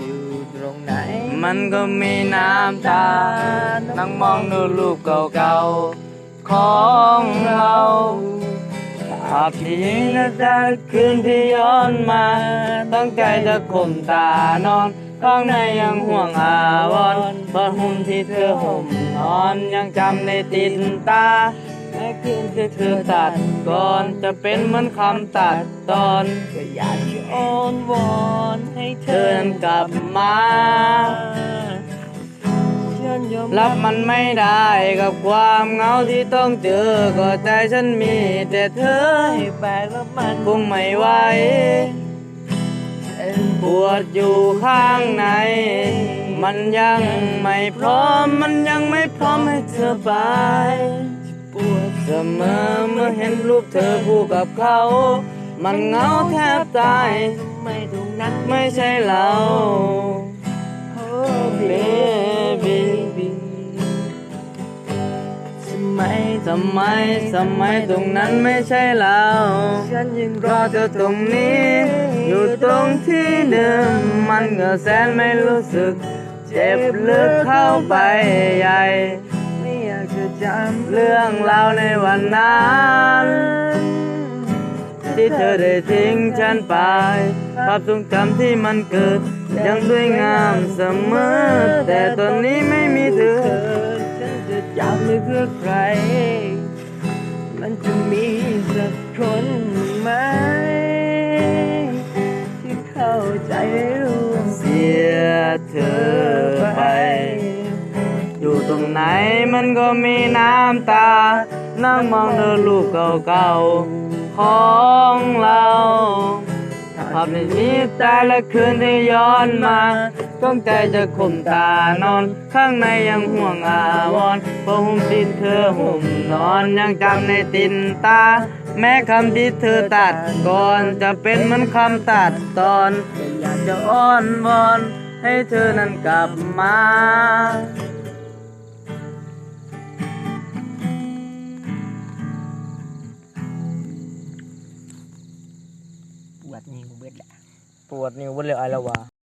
อยู่ตรงไหน มันก็มีน้ำตา นั่งมองดูรูปเก่าๆ ของเราภาพที่นาจะคืนที่ย้อนมา ตั้งใจจะข่มตานอนข้างในยังห่วงอาวรณ์ผ้าห่มที่เธอห่มนอนยังจำในติดตาแม้คืนที่เธอตัดก่อนจะเป็นเหมือนคำตัดตอนก็อยากจะอ้อนวอน ให้เธอนั้นกลับมารับมันไม่ได้กับความเหงาที่ต้องเจอ ก็ใจฉันมีแต่เธอให้แปลกแล้วมันคงไม่ไหวปวดอยู่ข้างใน มันยังไม่พร้อม มันยังไม่พร้อมให้เธอไปปวดเสมอเมื่อเห็นรูปเธอคู่กับเขา มันเหงาแทบตายทำไมตรงนั้นไม่ใช่เราโอ้เบบีทำไมทำไมทำไมตรงนั้นไม่ใช่เราฉันยังรรออเธเธออตรงนี้ อยู่ตรงที่เดิมมันก็แสนไม่รู้สึก เจ็บลึกเข้าไปใหญ่ไม่อยากจะจำเรื่องราวในวันนั้น ที่เธอได้ทิ้งฉันไป ภาพทรงจำที่มันเกิด ยังสวยงามเสมอ แต่ตอนนี้ไม่มีเธอ ฉันจะจำไม่เพื่อใคร มันจะมีสักคนไหม ที่เข้าใจรู้เสียเธอ ตรงไหนมันก็มีน้ำตา นั่งมองเธอรูปเก่าๆของเราภาพในนี้แต่ละคืนที่ย้อนมาต้องใจจะข่มตานอน ข้างในยังห่วงอาวรณ์เพราะห่มที่เธอห่มนอนยังจำในตินตา แม้คำที่เธอตัดก่อนจะเป็นเหมือนคำตัดตอนอยากจะอ้อนวอนให้เธอนั้นกลับมา วดนิ้วเบิดแหละปวดนิ้วเบนเลยไอละวะ